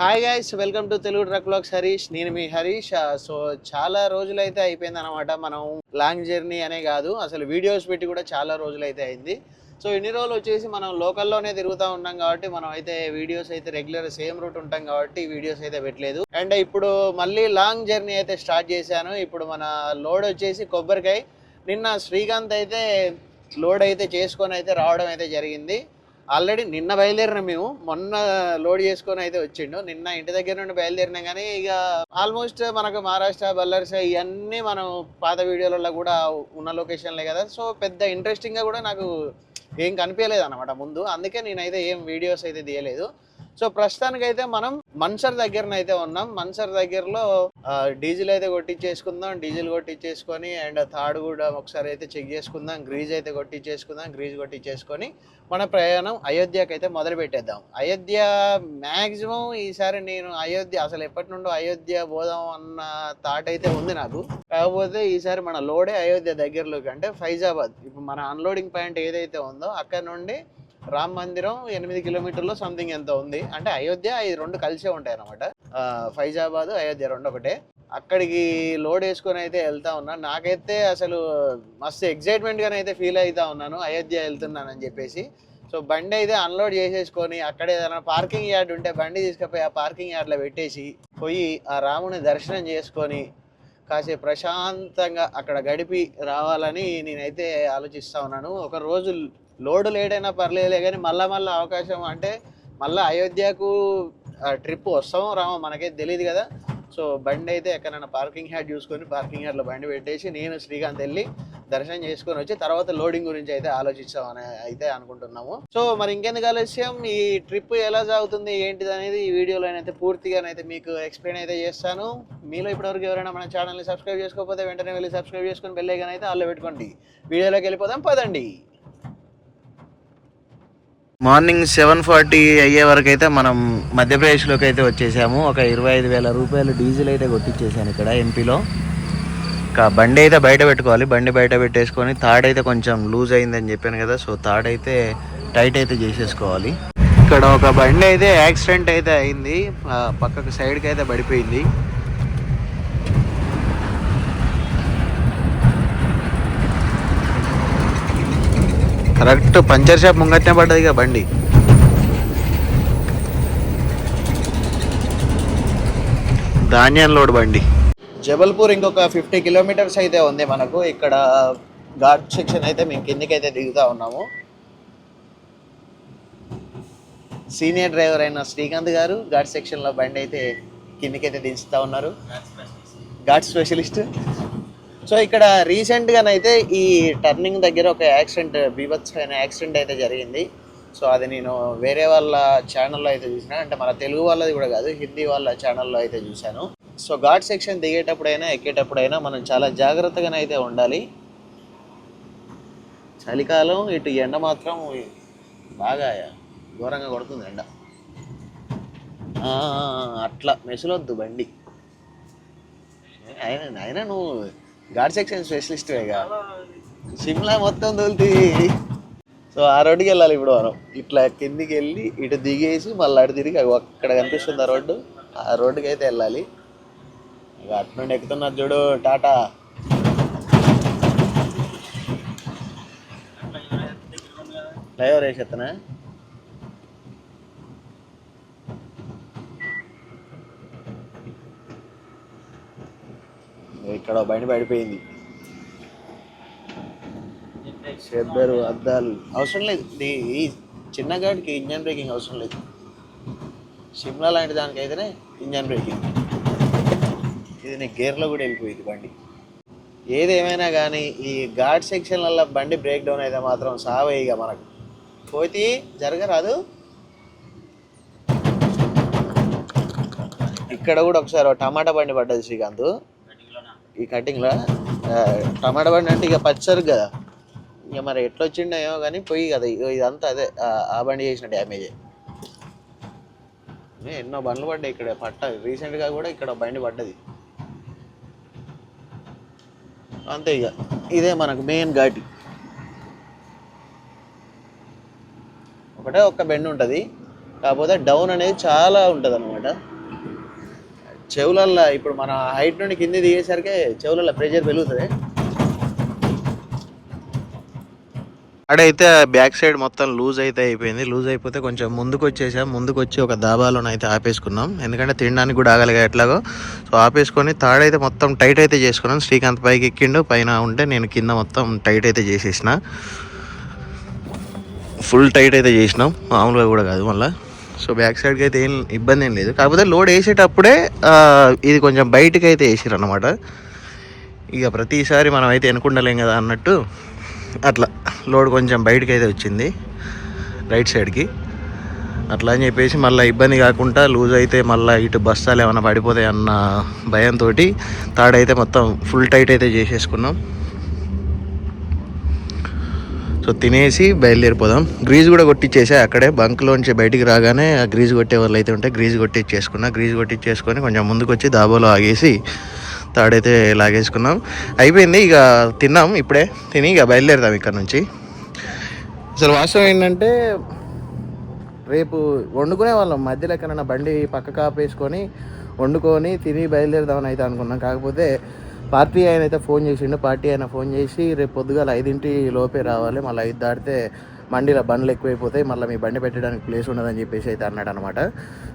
Hi guys welcome to Telugu truck blogs Harish నేను మీ Harish so ah, చాలా రోజులైతే అయిపోయింది అనమాట మనం లాంగ్ జర్నీ అనే కాదు. అసలు వీడియోస్ పెట్టి కూడా చాలా రోజులైతే అయింది. సో ఇన్ని రోజులు వచ్చేసి మనం లోకల్లోనే తిరుగుతూ ఉన్నాం కాబట్టి మనం అయితే వీడియోస్ అయితే రెగ్యులర్ సేమ్ రూట్ ఉంటాం కాబట్టి వీడియోస్ అయితే పెట్టలేదు. అండ్ ఇప్పుడు మళ్ళీ లాంగ్ జర్నీ అయితే స్టార్ట్ చేశాను. ఇప్పుడు మన లోడ్ వచ్చేసి కొబ్బరికాయ. నిన్న శ్రీకాంత్ అయితే లోడ్ అయితే చేసుకొని అయితే రావడం అయితే జరిగింది. ఆల్రెడీ నిన్న బయలుదేరినాం మేము. మొన్న లోడ్ చేసుకొని అయితే వచ్చిండు. నిన్న ఇంటి దగ్గర నుండి బయలుదేరినా కానీ ఇక ఆల్మోస్ట్ మనకు మహారాష్ట్ర బల్లర్స్ ఇవన్నీ మనం పాత వీడియోలలో కూడా ఉన్న లొకేషన్లే కదా. సో పెద్ద ఇంట్రెస్టింగ్గా కూడా నాకు ఏం కనిపించలేదు అనమాట ముందు. అందుకే నేనైతే ఏం వీడియోస్ అయితే తీయలేదు. సో ప్రస్తుతానికైతే మనం మన్సర్ దగ్గరనైతే ఉన్నాం. మన్సర్ దగ్గరలో డీజిల్ అయితే కొట్టించేసుకుందాం డీజిల్ కొట్టించేసుకొని అండ్ థర్డ్ కూడా ఒకసారి అయితే చెక్ చేసుకుందాం. గ్రీజ్ అయితే కొట్టించేసుకుందాం గ్రీజ్ కొట్టించేసుకొని మన ప్రయాణం అయోధ్యకి అయితే మొదలు పెట్టేద్దాం. అయోధ్య మ్యాక్సిమం ఈసారి నేను అయోధ్య అసలు ఎప్పటి నుండో అయోధ్య పోదాం అన్న థాట్ అయితే ఉంది నాకు. కాకపోతే ఈసారి మన లోడే అయోధ్య దగ్గరలోకి అంటే ఫైజాబాద్. ఇప్పుడు మన అన్లోడింగ్ పాయింట్ ఏదైతే ఉందో అక్కడ నుండి రామ్ మందిరం ఎనిమిది కిలోమీటర్లో సంథింగ్ ఎంత ఉంది. అంటే అయోధ్య ఈ రెండు కలిసే ఉంటాయి అనమాట ఫైజాబాద్ అయోధ్య రెండు ఒకటే. అక్కడికి లోడ్ వేసుకొని అయితే వెళ్తా ఉన్నాను నాకైతే అసలు మస్తు ఎగ్జైట్మెంట్గానే అయితే ఫీల్ అవుతా ఉన్నాను. అయోధ్య వెళ్తున్నానని చెప్పేసి. సో బండి అయితే అన్లోడ్ చేసేసుకొని అక్కడ ఏదైనా పార్కింగ్ యార్డ్ ఉంటే బండి తీసుకుపోయి ఆ పార్కింగ్ యార్డ్లో పెట్టేసి పోయి ఆ రాముని దర్శనం చేసుకొని కాసేపు ప్రశాంతంగా అక్కడ గడిపి రావాలని నేనైతే ఆలోచిస్తూ ఉన్నాను. ఒక రోజు లోడ్ లేట్ అయినా పర్లేదులే కానీ మళ్ళీ మళ్ళీ అవకాశం అంటే మళ్ళీ అయోధ్యకు ట్రిప్ వస్తాం రామో మనకైతే తెలియదు కదా. సో బండి అయితే ఎక్కడైనా పార్కింగ్ హ్యాడ్ చూసుకొని పార్కింగ్ హ్యాడ్లో బండి పెట్టేసి నేను శ్రీకాంత్ వెళ్ళి దర్శనం చేసుకొని వచ్చి తర్వాత లోడింగ్ గురించి అయితే ఆలోచిస్తామని అయితే అనుకుంటున్నాము. సో మరి ఇంకెందుకు ఆలస్యం? ఈ ట్రిప్ ఎలా సాగుతుంది? ఏంటిది అనేది ఈ వీడియోలో అయితే పూర్తిగానైతే మీకు ఎక్స్ప్లెయిన్ అయితే చేస్తాను. మీలో ఇప్పటివరకు ఎవరైనా మన ఛానల్ని సబ్స్క్రైబ్ చేసుకోకపోతే వెంటనే వెళ్ళి సబ్స్క్రైబ్ చేసుకొని బెల్ ఐకాన్ అయితే ఆల్లో పెట్టుకోండి. వీడియోలోకి వెళ్ళిపోదాం పదండి. మార్నింగ్ సెవెన్ ఫార్టీ అయ్యే వరకు అయితే మనం మధ్యప్రదేశ్లోకి అయితే వచ్చేసాము. ఒక ఇరవై ఐదు వేల రూపాయలు డీజిల్ అయితే కొట్టించేసాను ఇక్కడ ఎంపీలో. ఇంకా బండి అయితే బయట పెట్టుకోవాలి. బండి బయట పెట్టేసుకొని తాడ్ అయితే కొంచెం లూజ్ అయిందని చెప్పాను కదా సో థర్డ్ అయితే టైట్ అయితే చేసేసుకోవాలి. ఇక్కడ ఒక బండి అయితే యాక్సిడెంట్ అయితే అయింది. పక్కకు సైడ్కి అయితే పడిపోయింది. కరెక్ట్ పంచర్ షాప్ ముంగట్నే పడ్డది ఇక బండి. ధాన్యం లోడ్ బండి. జబల్పూర్ ఇంకొక ఫిఫ్టీ కిలోమీటర్స్ అయితే ఉంది మనకు. ఇక్కడ ఘాట్ సెక్షన్ అయితే మేము కిందికి అయితే దిగుతా ఉన్నాము. సీనియర్ డ్రైవర్ అయిన శ్రీకాంత్ గారు ఘాట్ సెక్షన్లో బండి అయితే కిందికి అయితే దించుతా ఉన్నారు. ఘాట్ స్పెషలిస్ట్. సో ఇక్కడ రీసెంట్గానైతే ఈ టర్నింగ్ దగ్గర ఒక యాక్సిడెంట్ బీభత్సమైన యాక్సిడెంట్ అయితే జరిగింది. సో అది నేను వేరే వాళ్ళ ఛానల్లో అయితే చూసిన. అంటే మన తెలుగు వాళ్ళది కూడా కాదు హిందీ వాళ్ళ ఛానల్లో అయితే చూశాను. సో ఘాట్ సెక్షన్ దిగేటప్పుడైనా ఎక్కేటప్పుడైనా మనం చాలా జాగ్రత్తగానైతే ఉండాలి. చలికాలం ఇటు ఎండ మాత్రం బాగా ఘోరంగా కొడుతుంది ఎండ. అట్లా మెసులొద్దు బండి. అయినా అయినా నువ్వు గాడ్ సెక్షన్ స్పెషలిస్ట్వేగా సిమ్లా మొత్తం తోలుతుంది సో ఆ రోడ్డుకి వెళ్ళాలి ఇప్పుడు మనం. ఇట్లా కిందికి వెళ్ళి ఇటు దిగేసి మళ్ళీ అటు తిరిగి అక్కడ కనిపిస్తుంది ఆ రోడ్డు. ఆ రోడ్డుకి అయితే వెళ్ళాలి. ఇక అటు నుండి ఎక్కుతున్నారు చూడు టాటా. ఫ్లైఓవర్ వేసేత్తనా? ఇక్కడ బయట బండి పడిపోయింది. షెబ్బరు అద్దాలు. అవసరం లేదు. ఈ చిన్న గాడికి ఇంజన్ బ్రేకింగ్ అవసరం లేదు. సిమ్లా లాంటి దానికైతేనే ఇంజన్ బ్రేకింగ్. ఇది నీ గేర్లో కూడా వెళ్ళిపోయింది బండి. ఏది ఏమైనా కానీ ఈ ఘాట్ సెక్షన్లలో బండి బ్రేక్ డౌన్ అయితే మాత్రం సావేయిగా మనకు. పోతే జరగరాదు. ఇక్కడ కూడా ఒకసారి టమాటా బండి పడ్డది శ్రీకాంత్. ఈ కటింగ్లో టమాటా బండి అంటే ఇక పచ్చరు కదా. ఇక మరి ఎట్లా వచ్చిండేమో కానీ పోయి కదా ఇగో ఇదంతా అదే ఆ- బండి చేసిన డ్యామేజే. ఎన్నో బండ్లు పడ్డాయి ఇక్కడ పట్ట రీసెంట్గా కూడా ఇక్కడ బండి పడ్డది. అంతే ఇక ఇదే మనకు మెయిన్ ఘాటి. ఒకటే ఒక్క బెండ్ ఉంటుంది కాకపోతే డౌన్ అనేది చాలా ఉంటుంది అనమాట చెవులల్లో ఇప్పుడు మన హైట్ నుండి కింది దిగేసరికి చెవులలో ప్రెషర్ పెరుగుతుంది. అడైతే బ్యాక్ సైడ్ మొత్తం లూజ్ అయితే అయిపోయింది. లూజ్ అయిపోతే కొంచెం ముందుకు వచ్చేసాం ముందుకు వచ్చి ఒక దాబాలోనైతే అయితే ఆపేసుకున్నాం. ఎందుకంటే తినడానికి కూడా ఆగలిగా ఎట్లాగో. సో ఆపేసుకొని తాడైతే మొత్తం టైట్ అయితే చేసుకున్నాం శ్రీకాంత్ పైకి ఎక్కిండు. పైన ఉంటే నేను కింద మొత్తం టైట్ అయితే చేసేసిన. ఫుల్ టైట్ అయితే చేసినాం. మామూలుగా కూడా కాదు మళ్ళీ. సో బ్యాక్ సైడ్కి అయితే ఏం ఇబ్బంది ఏం లేదు. కాకపోతే లోడ్ వేసేటప్పుడే ఇది కొంచెం బయటకి అయితే వేసారు అనమాట ఇక ప్రతిసారి మనం అయితే ఎనుకుండలేం కదా అన్నట్టు అట్లా లోడ్ కొంచెం బయటకి అయితే వచ్చింది రైట్ సైడ్కి అట్లా అని చెప్పేసి మళ్ళీ ఇబ్బంది కాకుండా లూజ్ అయితే మళ్ళీ ఇటు బస్తాలు ఏమైనా పడిపోతాయి అన్న భయంతో తాడైతే మొత్తం ఫుల్ టైట్ అయితే చేసేసుకున్నాం. సో తినేసి బయలుదేరిపోదాం. గ్రీజ్ కూడా కొట్టించేసా అక్కడే. బంక్లోంచి బయటికి రాగానే ఆ గ్రీజ్ కొట్టే వాళ్ళు అయితే ఉంటే గ్రీజ్ కొట్టించేసుకున్నా గ్రీజ్ కొట్టించేసుకొని కొంచెం ముందుకు వచ్చి దాబాలో ఆగేసి తాడైతే లాగేసుకున్నాం. అయిపోయింది. ఇక తిన్నాం ఇప్పుడే. తిని ఇక బయలుదేరుదాం ఇక్కడ నుంచి. అసలు వాస్తవం ఏంటంటే రేపు వండుకునే వాళ్ళం. మధ్యలో ఎక్కడైనా బండి పక్క కాపేసుకొని వండుకొని తిని బయలుదేరుదామని అయితే అనుకున్నాం. కాకపోతే పార్టీ ఆయన అయితే ఫోన్ చేసిండు. పార్టీ ఆయన ఫోన్ చేసి రేపు పొద్దుగాల ఐదింటి లోపే రావాలి. మళ్ళీ ఐదు దాటితే మండీలో బండ్లు ఎక్కువైపోతాయి. మళ్ళీ మీ బండి పెట్టడానికి ప్లేస్ ఉండదని చెప్పేసి అయితే అన్నాడు అనమాట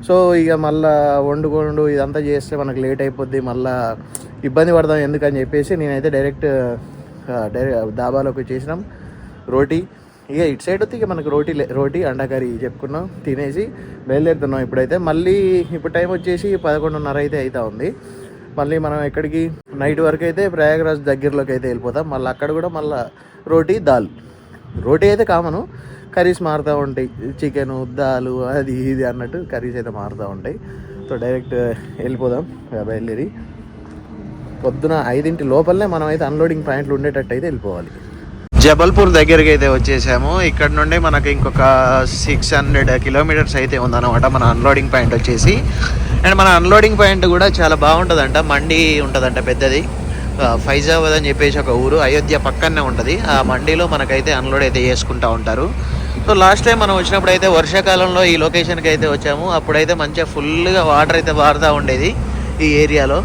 సో ఇక మళ్ళీ వండుకోండు ఇదంతా చేస్తే మనకు లేట్ అయిపోద్ది. మళ్ళీ ఇబ్బంది పడదాం ఎందుకని చెప్పేసి నేనైతే డైరెక్ట్ డైరెక్ట్ దాబాలోకి వచ్చేసినాం. రోటీ. ఇక ఇటు సైడ్ వస్తే ఇక మనకు రోటీ లే- రోటీ అండా కర్రీ చెప్పుకున్నాం. తినేసి బయలుదేరుతున్నాం ఇప్పుడైతే. మళ్ళీ ఇప్పుడు టైం వచ్చేసి పదకొండున్నర అయితే అవుతా ఉంది. మళ్ళీ మనం ఎక్కడికి? నైట్ వరకు అయితే ప్రయాగరాజ్ దగ్గరలోకి అయితే వెళ్ళిపోతాం. మళ్ళీ అక్కడ కూడా మళ్ళీ రోటీ దాల్. రోటీ అయితే కామను. కర్రీస్ మారుతూ ఉంటాయి. చికెన్ దాలు అది ఇది అన్నట్టు కర్రీస్ అయితే మారుతూ ఉంటాయి. సో డైరెక్ట్ వెళ్ళిపోదాం. బయలుదేరి. పొద్దున ఐదింటి లోపలనే మనం అయితే అన్లోడింగ్ పాయింట్లు ఉండేటట్టు అయితే వెళ్ళిపోవాలి. జబల్పూర్ దగ్గరికి అయితే వచ్చేసాము. ఇక్కడ నుండి మనకి ఇంకొక సిక్స్ హండ్రెడ్ కిలోమీటర్స్ అయితే ఉందన్నమాట మన అన్లోడింగ్ పాయింట్ వచ్చేసి. అండ్ మన అన్లోడింగ్ పాయింట్ కూడా చాలా బాగుంటుందంట. మండి ఉంటుందంట పెద్దది. ఫైజాబాద్ అని చెప్పేసి ఒక ఊరు. అయోధ్య పక్కనే ఉంటుంది. ఆ మండీలో మనకైతే అన్లోడ్ అయితే చేసుకుంటూ ఉంటారు. సో లాస్ట్ టైం మనం వచ్చినప్పుడు అయితే వర్షాకాలంలో ఈ లొకేషన్కి అయితే వచ్చాము. అప్పుడైతే మంచిగా ఫుల్గా వాటర్ అయితే పారుతూ ఉండేది ఈ ఏరియాలో.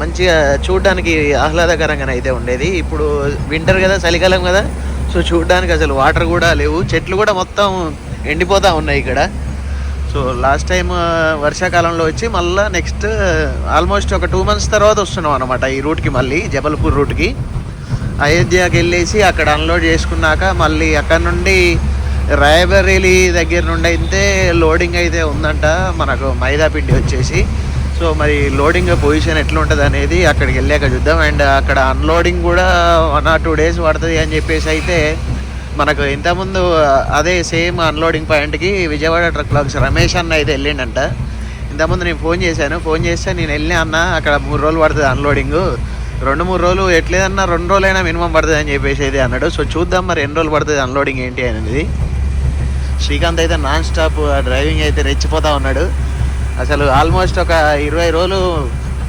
మంచిగా చూడడానికి ఆహ్లాదకరంగానే అయితే ఉండేది. ఇప్పుడు వింటర్ కదా చలికాలం కదా. సో చూడడానికి అసలు వాటర్ కూడా లేవు. చెట్లు కూడా మొత్తం ఎండిపోతూ ఉన్నాయి ఇక్కడ. సో లాస్ట్ టైం వర్షాకాలంలో వచ్చి మళ్ళీ నెక్స్ట్ ఆల్మోస్ట్ ఒక టూ మంత్స్ తర్వాత వస్తున్నాం అనమాట ఈ రూట్కి మళ్ళీ జబల్పూర్ రూట్కి అయోధ్యకి వెళ్ళేసి అక్కడ అన్లోడ్ చేసుకున్నాక మళ్ళీ అక్కడ నుండి రాయబరేలీ దగ్గర నుండి అయితే లోడింగ్ అయితే ఉందంట మనకు మైదాపిండి వచ్చేసి. సో మరి లోడింగ్ పొజిషన్ ఎట్లా ఉంటుంది అనేది అక్కడికి వెళ్ళాక చూద్దాం. అండ్ అక్కడ అన్లోడింగ్ కూడా వన్ ఆర్ టూ డేస్ పడుతుంది అని చెప్పేసి అయితే మనకు ఇంతకుముందు అదే సేమ్ అన్లోడింగ్ పాయింట్కి విజయవాడ ట్రక్ లాగ్స్ రమేష్ అన్న అయితే వెళ్ళిండంట. ఇంతకుముందు నేను ఫోన్ చేశాను. ఫోన్ చేస్తే నేను వెళ్ళిన అన్న అక్కడ మూడు రోజులు పడుతుంది అన్లోడింగ్ రెండు మూడు రోజులు ఎట్లేదన్నా రెండు రోజులైనా మినిమం పడుతుంది అని చెప్పేసి అయితే అన్నాడు. సో చూద్దాం మరి ఎన్ని రోజులు పడుతుంది అన్లోడింగ్ ఏంటి అనేది. శ్రీకాంత్ అయితే నాన్ స్టాప్ డ్రైవింగ్ అయితే రెచ్చిపోతా ఉన్నాడు. అసలు ఆల్మోస్ట్ ఒక ఇరవై రోజులు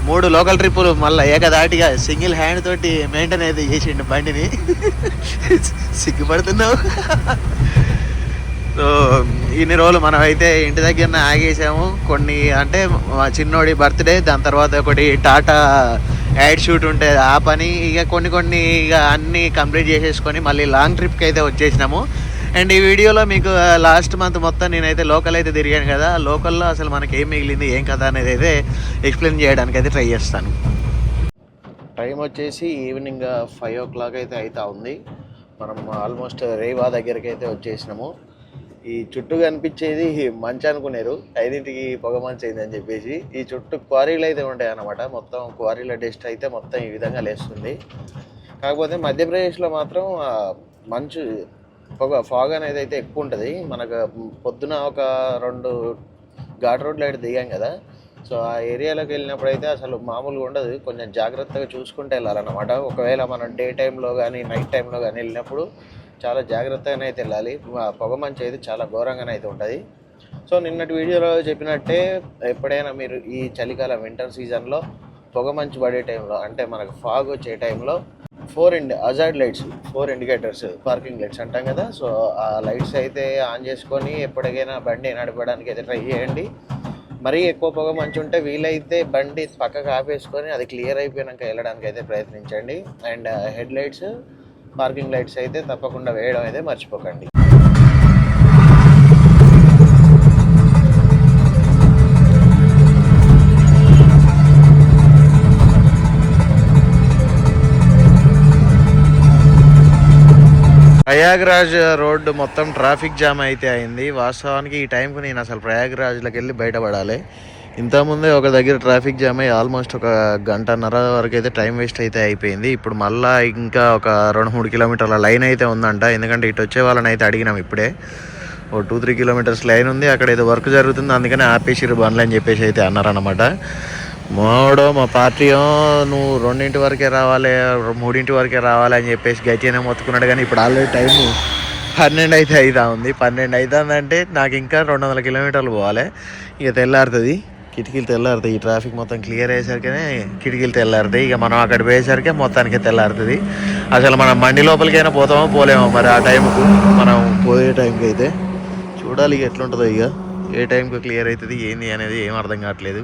మూడు లోకల్ ట్రిప్పులు మళ్ళీ ఏకదాటిగా సింగిల్ హ్యాండ్ తోటి మెయింటైన్ అయితే చేసిండు బండిని. సిగ్గుపడుతున్నావు? సో ఇన్ని రోజులు మనం అయితే ఇంటి దగ్గర ఆగేసాము. కొన్ని అంటే మా చిన్నోడి బర్త్డే దాని తర్వాత ఒకటి టాటా యాడ్ షూట్ ఉంటే ఆ పని ఇక కొన్ని కొన్ని ఇక అన్నీ కంప్లీట్ చేసేసుకొని మళ్ళీ లాంగ్ ట్రిప్కి అయితే వచ్చేసినాము. అండ్ ఈ వీడియోలో మీకు లాస్ట్ మంత్ మొత్తం నేనైతే లోకల్ అయితే తిరిగాను కదా లోకల్లో అసలు మనకి ఏం మిగిలింది ఏం కదా అనేది అయితే ఎక్స్ప్లెయిన్ చేయడానికి అయితే ట్రై చేస్తాను. టైం వచ్చేసి ఈవినింగ్ ఫైవ్ ఓ క్లాక్ అయితే అవుతా ఉంది. మనం ఆల్మోస్ట్ రేవా దగ్గరికి అయితే వచ్చేసినాము. ఈ చుట్టూ కనిపించేది మంచి అనుకున్నారు ఐదింటికి పొగ మంచి అయింది అని చెప్పేసి. ఈ చుట్టూ క్వారీలు అయితే ఉంటాయి అన్నమాట. మొత్తం క్వారీల డస్ట్ అయితే మొత్తం ఈ విధంగా లేస్తుంది. కాకపోతే మధ్యప్రదేశ్లో మాత్రం మంచు పొగ ఫాగ్ అనేది అయితే ఎక్కువ ఉంటుంది. మనకు పొద్దున ఒక రెండు ఘాట్ రోడ్లు అయితే దిగాం కదా. సో ఆ ఏరియాలోకి వెళ్ళినప్పుడు అయితే అసలు మామూలుగా ఉండదు. కొంచెం జాగ్రత్తగా చూసుకుంటూ వెళ్ళాలన్నమాట. ఒకవేళ మనం డే టైంలో కానీ నైట్ టైంలో కానీ వెళ్ళినప్పుడు చాలా జాగ్రత్తగానే అయితే వెళ్ళాలి. ఆ పొగ మంచి అయితే చాలా ఘోరంగానే అయితే ఉంటుంది. సో నిన్నటి వీడియోలో చెప్పినట్టే ఎప్పుడైనా మీరు ఈ చలికాలం వింటర్ సీజన్లో పొగ మంచు పడే టైంలో అంటే మనకు ఫాగ్ వచ్చే టైంలో ఫోర్ ఇండి అజాడ్ lights four indicators parking lights అంటాం కదా. సో ఆ లైట్స్ అయితే ఆన్ చేసుకొని ఎప్పటికైనా బండి నడపడానికి అయితే ట్రై చేయండి. మరీ ఎక్కువ పొగ మంచి ఉంటే వీలైతే బండి పక్కకు ఆపేసుకొని అది క్లియర్ అయిపోయాక వెళ్ళడానికి అయితే ప్రయత్నించండి. And head lights parking lights అయితే తప్పకుండా వేయడం అయితే మర్చిపోకండి. ప్రయాగ్రాజ్ రోడ్డు మొత్తం ట్రాఫిక్ జామ్ అయితే అయింది. వాస్తవానికి ఈ టైంకి నేను అసలు ప్రయాగ్రాజ్లోకి వెళ్ళి బయటపడాలి. ఇంతకుముందే ఒక దగ్గర ట్రాఫిక్ జామ్ అయ్యి ఆల్మోస్ట్ ఒక గంటన్నర వరకు అయితే టైం వేస్ట్ అయితే అయిపోయింది. ఇప్పుడు మళ్ళా ఇంకా ఒక రెండు మూడు కిలోమీటర్ల లైన్ అయితే ఉందంట. ఎందుకంటే ఇటు వచ్చే వాళ్ళని అయితే అడిగినాం ఇప్పుడే. ఓ టూ త్రీ కిలోమీటర్స్ లైన్ ఉంది. అక్కడ ఏదో వర్క్ జరుగుతుంది. అందుకని ఆపేసిరు బండ్లు అని చెప్పేసి అయితే అన్నారనమాట మోడో మా పార్టీ నువ్వు రెండింటి వరకే రావాలి మూడింటి వరకే రావాలి అని చెప్పేసి గట్టిగానే మొత్తుకున్నాడు కానీ ఇప్పుడు ఆల్రెడీ టైం పన్నెండు అయితే అవుతా ఉంది. పన్నెండు అవుతుందంటే నాకు ఇంకా రెండు వందల కిలోమీటర్లు పోవాలి. ఇక తెల్లారుతుంది. కిటికీలు తెల్లారుతాయి. ఈ ట్రాఫిక్ మొత్తం క్లియర్ అయ్యేసరికనే కిటికీలు తెల్లారుతాయి. ఇక మనం అక్కడ పోయేసరికి మొత్తానికి తెల్లారుతుంది. అసలు మనం మండి లోపలికైనా పోతామో పోలేమో మరి ఆ టైంకు? మనం పోయే టైంకి అయితే చూడాలి ఇక ఎట్లుంటుందో ఇక. ఏ టైంకి క్లియర్ అవుతుంది ఏంది అనేది ఏం అర్థం కావట్లేదు.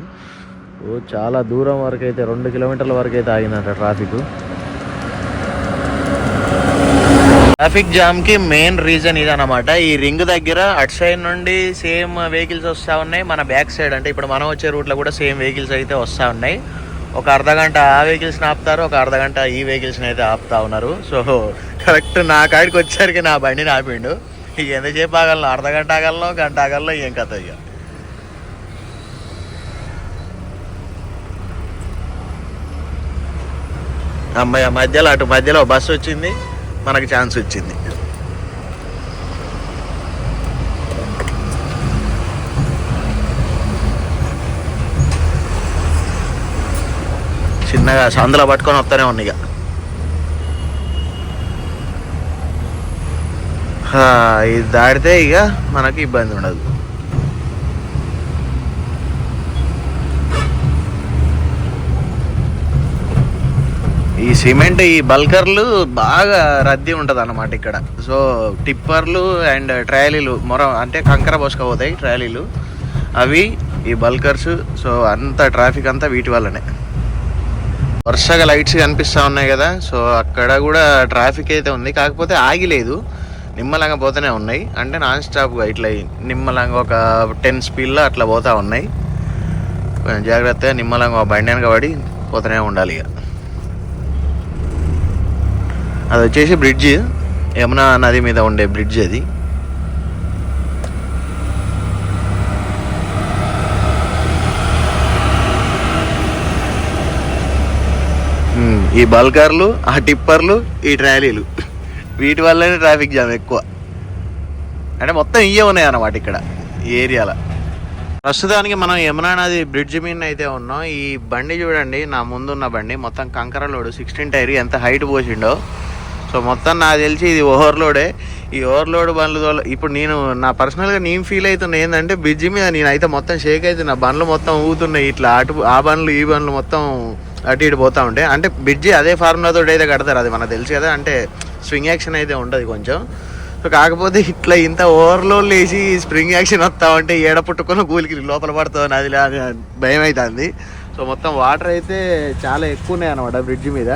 చాలా దూరం వరకు అయితే రెండు కిలోమీటర్ల వరకు అయితే ఆగిందంట ట్రాఫిక్ ట్రాఫిక్ జామ్కి మెయిన్ రీజన్ ఇదన్నమాట. ఈ రింగ్ దగ్గర అటు సైడ్ నుండి సేమ్ వెహికల్స్ వస్తూ ఉన్నాయి. మన బ్యాక్ సైడ్ అంటే ఇప్పుడు మనం వచ్చే రూట్లో కూడా సేమ్ వెహికల్స్ అయితే వస్తూ ఉన్నాయి. ఒక అర్ధ గంట ఆ వెహికల్స్ని ఆపుతారు ఒక అర్ధ గంట ఈ వెహికల్స్ని అయితే ఆపుతా ఉన్నారు. సో కరెక్ట్ నా కాడికి వచ్చేసరికి నా బండిని ఆపిండు. ఇక ఎంతసేపు ఆగలను అర్ధ గంట ఆగలను గంట ఆగలను ఏం కథ ఇక. మధ్యలో అటు మధ్యలో బస్సు వచ్చింది. మనకు ఛాన్స్ వచ్చింది. చిన్నగా సందులో పట్టుకొని వస్తూనే ఉంది ఇక. ఇది దాడితే ఇక మనకి ఇబ్బంది ఉండదు. ఈ సిమెంట్ ఈ బల్కర్లు బాగా రద్దీ ఉంటుంది అన్నమాట ఇక్కడ. సో టిప్పర్లు అండ్ ట్రాలీలు మొర అంటే కంకర పోసుకపోతాయి ట్రాలీలు. అవి ఈ బల్కర్స్ సో అంత ట్రాఫిక్ అంతా వీటి వల్లనే. వరుసగా లైట్స్ కనిపిస్తూ ఉన్నాయి కదా సో అక్కడ కూడా ట్రాఫిక్ అయితే ఉంది. కాకపోతే ఆగిలేదు నిమ్మలంగా పోతూనే ఉన్నాయి. అంటే నాన్ స్టాప్గా ఇట్లా నిమ్మలంగా ఒక టెన్ స్పీడ్లో అట్లా పోతూ ఉన్నాయి. కొంచెం జాగ్రత్తగా నిమ్మలంగా బండి వెనక పడి పోతూనే ఉండాలి ఇక. అది వచ్చేసి బ్రిడ్జ్. యమునా నది మీద ఉండే బ్రిడ్జ్ అది. ఈ బల్కర్లు ఆ టిప్పర్లు ఈ ట్రాలీలు. వీటి వల్లనే ట్రాఫిక్ జామ్ ఎక్కువ. అంటే మొత్తం ఇవే ఉన్నాయి అన్నమాట ఇక్కడ ఈ ఏరియాలో. ప్రస్తుతానికి మనం యమునా నది బ్రిడ్జ్ మీద అయితే ఉన్నాం. ఈ బండి చూడండి నా ముందున్న బండి. మొత్తం కంకర లోడు సిక్స్టీన్ టైర్ ఎంత హైట్ పోసిండో. సో మొత్తం నాకు తెలిసి ఇది ఓవర్లోడే. ఈ ఓవర్లోడ్ బండ్లు ఇప్పుడు నేను నా పర్సనల్గా నేను ఫీల్ అవుతున్నా ఏంటంటే బ్రిడ్జ్ మీద నేనైతే మొత్తం షేక్ అవుతున్నా బండ్లు మొత్తం ఊగుతున్నాయి. ఇట్లా అటు ఆ బండ్లు ఈ బండ్లు మొత్తం అటు ఇటు పోతా ఉంటాయి అంటే బ్రిడ్జి అదే ఫార్ములాతో అయితే కడతారు. అది మనకు తెలుసు కదా. అంటే స్వింగ్ యాక్షన్ అయితే ఉంటుంది కొంచెం. సో కాకపోతే ఇట్లా ఇంత ఓవర్లోడ్ లేచి స్ప్రింగ్ యాక్షన్ వస్తా ఉంటే ఏడ పుట్టుకొని కూలికి లోపల పడుతుంది నదిలా భయం అవుతుంది సో మొత్తం వాటర్ అయితే చాలా ఎక్కువ ఉన్నాయి అనమాట బ్రిడ్జ్ మీద.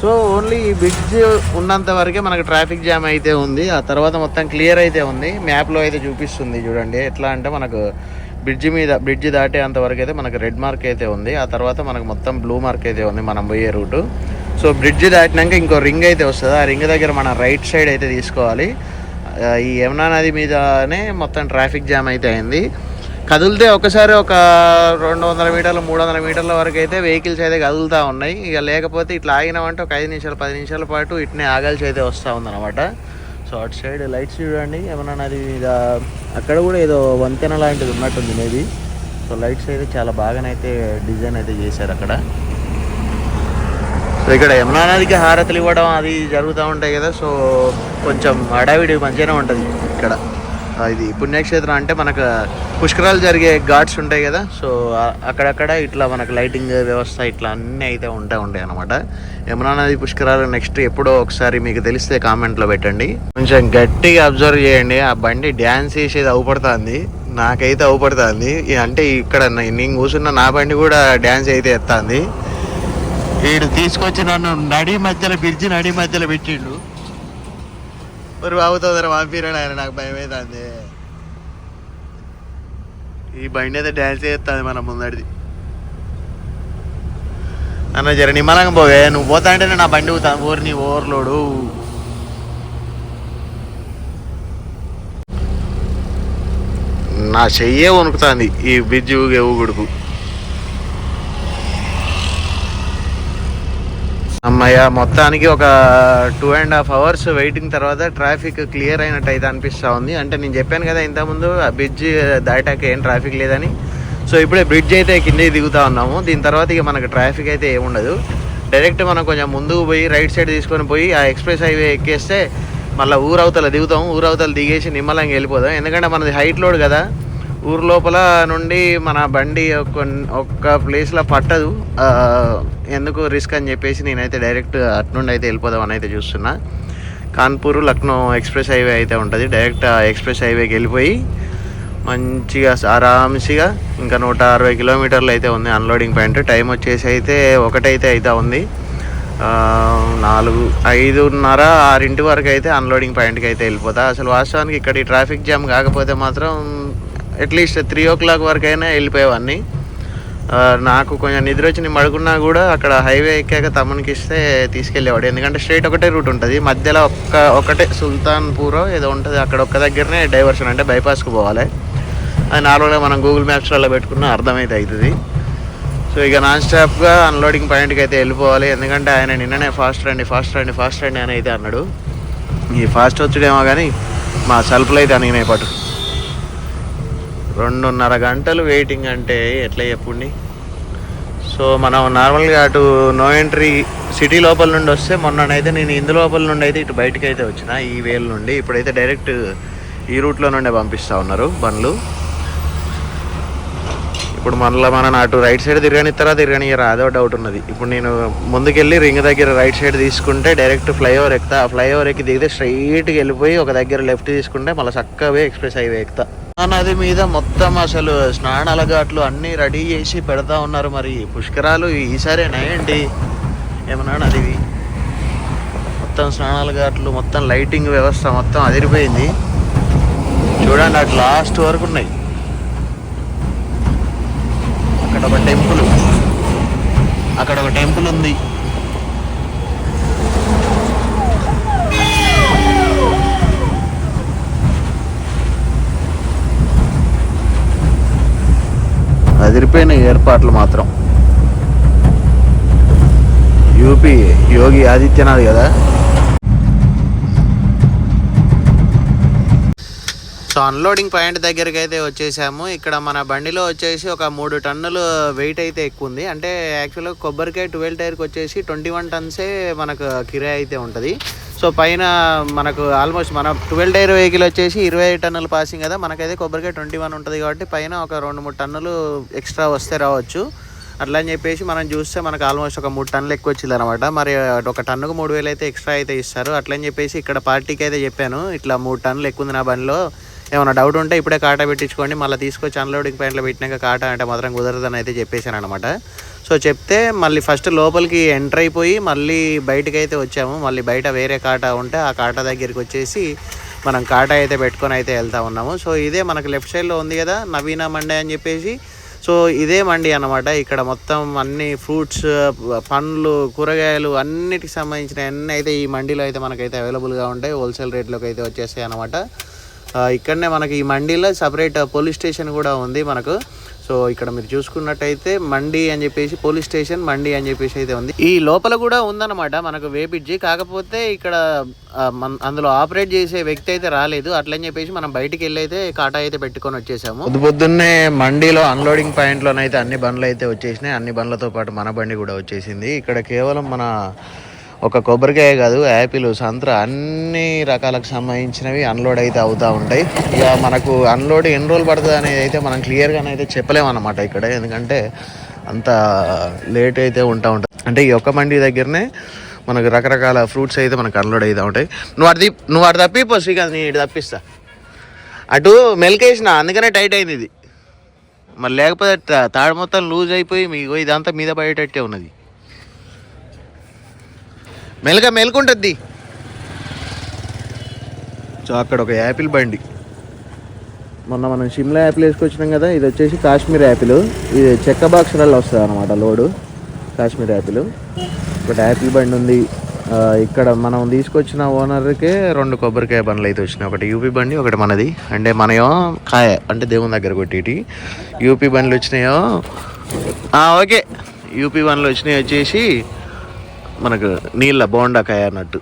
సో ఓన్లీ ఈ బ్రిడ్జ్ ఉన్నంత వరకే మనకు ట్రాఫిక్ జామ్ అయితే ఉంది. ఆ తర్వాత మొత్తం క్లియర్ అయితే ఉంది. మ్యాప్లో అయితే చూపిస్తుంది చూడండి. ఎట్లా అంటే మనకు బ్రిడ్జ్ మీద బ్రిడ్జ్ దాటేంత వరకు అయితే మనకు రెడ్ మార్క్ అయితే ఉంది. ఆ తర్వాత మనకు మొత్తం బ్లూ మార్క్ అయితే ఉంది మనం పోయే రూటు. సో బ్రిడ్జ్ దాటినాక ఇంకో రింగ్ అయితే వస్తుంది. ఆ రింగ్ దగ్గర మనం రైట్ సైడ్ అయితే తీసుకోవాలి. ఈ యమునా నది మీదనే మొత్తం ట్రాఫిక్ జామ్ అయితే అయింది. కదిలితే ఒకసారి ఒక రెండు వందల మీటర్లు మూడు వందల మీటర్ల వరకు అయితే వెహికల్స్ అయితే కదులుతూ ఉన్నాయి. ఇక లేకపోతే ఇట్లా ఆగినామంటే ఒక ఐదు నిమిషాలు పది నిమిషాల పాటు ఇట్నే ఆగాల్సి అయితే వస్తూ ఉందన్నమాట. సో అటు సైడ్ లైట్స్ చూడండి. ఏమన్నా నది అక్కడ కూడా ఏదో వంతెన లాంటిది ఉన్నట్టుంది మేబీ. సో లైట్స్ అయితే చాలా బాగానైతే డిజైన్ అయితే చేశారు అక్కడ. సో ఇక్కడ యమునా నదికి హారతులు ఇవ్వడం అది జరుగుతూ ఉంటాయి కదా. సో కొంచెం అడావిడి మంచిగానే ఉంటుంది ఇక్కడ. ఇది పుణ్యక్షేత్రం అంటే మనకు పుష్కరాలు జరిగే ఘాట్స్ ఉంటాయి కదా. సో అక్కడక్కడ ఇట్లా మనకు లైటింగ్ వ్యవస్థ ఇట్లా అన్నీ అయితే ఉంటా ఉంటాయి అనమాట యమునా నది పుష్కరాలు నెక్స్ట్ ఎప్పుడో ఒకసారి మీకు తెలిస్తే కామెంట్లో పెట్టండి. కొంచెం గట్టిగా అబ్జర్వ్ చేయండి. ఆ బండి డ్యాన్స్ చేసేది అవుపడుతుంది. నాకైతే అవుపడుతుంది. అంటే ఇక్కడ నేను కూర్చున్న నా బండి కూడా డ్యాన్స్ అయితే ఎత్తాంది. వీడు తీసుకొచ్చి నన్ను నడి మధ్యలో బ్రిడ్జి నడి మధ్యలో పెట్టిండు. మరి బాబు తొందర పంపిరాడు ఆయన నాకు భయం అవుతుంది ఈ బండి అయితే డ్యాన్స్ చేస్తుంది మన ముందడిది అన్న జర నిమ్మలంగా పోవే నువ్వు పోతా అంటే నా బండి ఊతా ఓర్ నీ ఓవర్లోడు నా చెయ్యే వణుకుతుంది ఈ బ్రిడ్జ్ ఊగే ఊగుడుకు అమ్మయ్య మొత్తానికి ఒక two and half hours waiting తర్వాత ట్రాఫిక్ క్లియర్ అయినట్టు అయితే అనిపిస్తూ ఉంది. అంటే నేను చెప్పాను కదా ఇంతకుముందు ఆ బ్రిడ్జ్ దాటాక ఏం ట్రాఫిక్ లేదని. సో ఇప్పుడే బ్రిడ్జ్ అయితే కింద దిగుతా ఉన్నాము. దీని తర్వాత ఇక మనకు ట్రాఫిక్ అయితే ఏముండదు డైరెక్ట్ మనం కొంచెం ముందుకు పోయి రైట్ సైడ్ తీసుకొని పోయి ఆ ఎక్స్ప్రెస్ హైవే ఎక్కేస్తే మళ్ళీ ఊరవతల దిగుతాం ఊరవతల దిగేసి నిమ్మలంగా వెళ్ళిపోదాం. ఎందుకంటే మనది హైట్ లోడ్ కదా. ఊరు లోపల నుండి మన బండి కొన్- ఒక్క ప్లేస్లో పట్టదు. ఎందుకు రిస్క్ అని చెప్పేసి నేనైతే డైరెక్ట్ అట్నుండి అయితే వెళ్ళిపోదామని అయితే చూస్తున్నా. కాన్పూర్ లక్నో ఎక్స్ప్రెస్ హైవే అయితే ఉంటుంది. డైరెక్ట్ ఎక్స్ప్రెస్ హైవేకి వెళ్ళిపోయి మంచిగా ఆరామ్సిగా ఇంకా నూట అరవై కిలోమీటర్లు అయితే ఉంది అన్లోడింగ్ పాయింట్. టైం వచ్చేసి అయితే ఒకటైతే అయితే ఉంది. నాలుగు ఐదున్నర ఆరింటి వరకు అయితే అన్లోడింగ్ పాయింట్కి అయితే వెళ్ళిపోతా. అసలు వాస్తవానికి ఇక్కడ ఈ ట్రాఫిక్ జామ్ కాకపోతే మాత్రం అట్లీస్ట్ త్రీ ఓ క్లాక్ వరకు అయినా వెళ్ళిపోయేవాడిని నాకు కొంచెం నిద్ర వచ్చి నేను పడుకున్నా కూడా అక్కడ హైవే ఎక్కాక తమ్మునికి ఇస్తే తీసుకెళ్ళేవాడు. ఎందుకంటే స్ట్రైట్ ఒకటే రూట్ ఉంటుంది. మధ్యలో ఒక్క ఒకటే సుల్తాన్పూర్ ఏదో ఉంటుంది. అక్కడ ఒక్క దగ్గరనే డైవర్షన్ అంటే బైపాస్కి పోవాలి. అది నార్మల్గా మనం గూగుల్ మ్యాప్స్లలో పెట్టుకున్న అర్థమైతే అవుతుంది సో ఇక నాన్ స్టాప్గా అన్లోడింగ్ పాయింట్కి అయితే వెళ్ళిపోవాలి. ఎందుకంటే ఆయన నిన్ననే ఫాస్ట్ రండి ఫాస్ట్ రండి ఫాస్ట్ రండి అని అయితే అన్నాడు. ఈ ఫాస్ట్ వచ్చుడేమో కానీ మా సల్పులు అయితే అనిగినాయి పట్టు. రెండున్నర గంటలు వెయిటింగ్ అంటే ఎట్లా చెప్పుండి? సో మనం నార్మల్గా అటు నో ఎంట్రీ సిటీ లోపల నుండి వస్తే మొన్ననైతే నేను ఇందు లోపల నుండి అయితే ఇటు బయటకు అయితే వచ్చిన ఈ వేల నుండి. ఇప్పుడైతే డైరెక్ట్ ఈ రూట్లో నుండే పంపిస్తూ ఉన్నారు బండ్లు. ఇప్పుడు మళ్ళీ మనం అటు రైట్ సైడ్ తిరగనిస్తారా తిరగనియరా అదో డౌట్ ఉన్నది. ఇప్పుడు నేను ముందుకెళ్ళి రింగ్ దగ్గర రైట్ సైడ్ తీసుకుంటే డైరెక్ట్ ఫ్లైఓవర్ ఎక్కుతా. ఆ ఫ్లైఓవర్ ఎక్కి దిగితే స్ట్రైట్కి వెళ్ళిపోయి ఒక దగ్గర లెఫ్ట్ తీసుకుంటే మళ్ళీ చక్కగా ఎక్స్ప్రెస్ హైవే ఎక్కుతా. నది మీద మొత్తం అసలు స్నానాల ఘాట్లు అన్నీ రెడీ చేసి పెడతా ఉన్నారు మరి. పుష్కరాలు ఈసారేనా ఏంటి ఏమన్నా నదివి? మొత్తం స్నానాల ఘాట్లు మొత్తం లైటింగ్ వ్యవస్థ మొత్తం అదిరిపోయింది. చూడండి అటు లాస్ట్ వరకు ఉన్నాయి. అక్కడ ఒక టెంపుల్. అక్కడ ఒక టెంపుల్ ఉంది. అదిరిపోయిన ఏర్పాట్లు మాత్రం. యూపీ యోగి ఆదిత్యనాథ్ కదా? సో అన్లోడింగ్ పాయింట్ దగ్గరికి అయితే వచ్చేసాము. ఇక్కడ మన బండిలో వచ్చేసి ఒక మూడు టన్నులు వెయిట్ అయితే ఎక్కువ ఉంది అంటే యాక్చువల్గా కొబ్బరికాయ ట్వెల్వ్ టైర్కి వచ్చేసి ట్వంటీ వన్ టన్సే మనకు కిరాయి అయితే ఉంటుంది. సో పైన మనకు ఆల్మోస్ట్ మన ట్వెల్వ్ టైర్ వెహికల్ వచ్చేసి ఇరవై టన్నులు పాసింగ్ కదా మనకైతే కొబ్బరికాయ ట్వంటీ వన్ ఉంటుంది కాబట్టి పైన ఒక రెండు మూడు టన్నులు ఎక్స్ట్రా వస్తే రావచ్చు. అట్లా అని చెప్పేసి మనం చూస్తే మనకు ఆల్మోస్ట్ ఒక మూడు టన్నులు ఎక్కువ వచ్చింది అనమాట మరి ఒక టన్నుకు మూడు వేలు అయితే ఎక్స్ట్రా అయితే ఇస్తారు. అట్లా అని చెప్పేసి ఇక్కడ పార్టీకి అయితే చెప్పాను. ఇట్లా మూడు టన్నులు ఎక్కువ ఉంది నా బండిలో. ఏమైనా డౌట్ ఉంటే ఇప్పుడే కాటా పెట్టించుకోండి. మళ్ళీ తీసుకొచ్చి అన్లోడింగ్ పాయింట్లో పెట్టినాక కాటా అంటే మాత్రం కుదరదని అయితే చెప్పేశాను అనమాట సో చెప్తే మళ్ళీ ఫస్ట్ లోపలికి ఎంటర్ అయిపోయి మళ్ళీ బయటకు అయితే వచ్చాము. మళ్ళీ బయట వేరే కాటా ఉంటే ఆ కాటా దగ్గరికి వచ్చేసి మనం కాటా అయితే పెట్టుకొని అయితే వెళ్తా ఉన్నాము. సో ఇదే మనకు లెఫ్ట్ సైడ్లో ఉంది కదా నవీన మండే అని చెప్పేసి. సో ఇదే మండి అన్నమాట. ఇక్కడ మొత్తం అన్ని ఫ్రూట్స్ పండ్లు కూరగాయలు అన్నిటికి సంబంధించిన అన్నీ అయితే ఈ మండీలో అయితే మనకైతే అవైలబుల్గా ఉంటాయి. హోల్సేల్ రేట్లోకి అయితే వచ్చేస్తాయి అనమాట ఇక్కడనే మనకి ఈ మండీలో సపరేట్ పోలీస్ స్టేషన్ కూడా ఉంది మనకు. సో ఇక్కడ మీరు చూసుకున్నట్టయితే మండి అని చెప్పేసి పోలీస్ స్టేషన్ మండి అని చెప్పేసి అయితే ఉంది. ఈ లోపల కూడా ఉందన్నమాట మనకు వేపిడ్జి కాకపోతే ఇక్కడ మన- అందులో ఆపరేట్ చేసే వ్యక్తి అయితే రాలేదు. అట్లని చెప్పేసి మనం బయటికి వెళ్ళి అయితే కాటా అయితే పెట్టుకొని వచ్చేసాము. పొద్దు పొద్దున్నే మండీలో అన్లోడింగ్ పాయింట్లోనైతే అన్ని బండ్లు అయితే వచ్చేసినాయి. అన్ని బండ్లతో పాటు మన బండి కూడా వచ్చేసింది. ఇక్కడ కేవలం మన ఒక కొబ్బరికాయ కాదు యాపిల్ సంత్ర అన్ని రకాలకు సంబంధించినవి అన్లోడ్ అయితే అవుతూ ఉంటాయి. ఇక మనకు అన్లోడ్ ఎన్ని రోజులు పడుతుంది అనేది అయితే మనం క్లియర్గానే అయితే చెప్పలేమన్నమాట ఇక్కడ. ఎందుకంటే అంత లేట్ అయితే ఉంటా ఉంటుంది. అంటే ఈ ఒక్క మండి దగ్గరనే మనకు రకరకాల ఫ్రూట్స్ అయితే మనకు అన్లోడ్ అవుతూ ఉంటాయి. నువ్వు అటు తీ- నువ్వు అటు తప్పిపో శ్రీకాంత్ నేను ఇటు తప్పిస్తా. అటు మెల్కేసిన అందుకనే టైట్ అయింది ఇది. మరి లేకపోతే తాడు మొత్తం లూజ్ అయిపోయి మీకు ఇదంతా మీద పడేటట్టే ఉన్నది. మెలక మెలుకుంటుంది సో అక్కడ ఒక యాపిల్ బండి. మొన్న మనం షిమ్లా యాపిల్ వేసుకొచ్చినాం కదా ఇది వచ్చేసి కాశ్మీర్ యాపిల్. ఇది చెక్క బాక్సులలో వస్తుంది అనమాట లోడు కాశ్మీర్ యాపిల్. ఒకటి యాపిల్ బండి ఉంది. ఇక్కడ మనం తీసుకొచ్చిన ఓనర్కే రెండు కొబ్బరికాయ బండ్లు అయితే వచ్చినాయి. ఒకటి యూపీ బండి ఒకటి మనది. అంటే మనయో కాయ అంటే దేవుని దగ్గర కొట్టేటి. యూపీ బండ్లు వచ్చినాయో ఓకే. యూపీ బండ్లు వచ్చినాయి వచ్చేసి మనకు నీళ్ళ బోండా కాయ అన్నట్టు.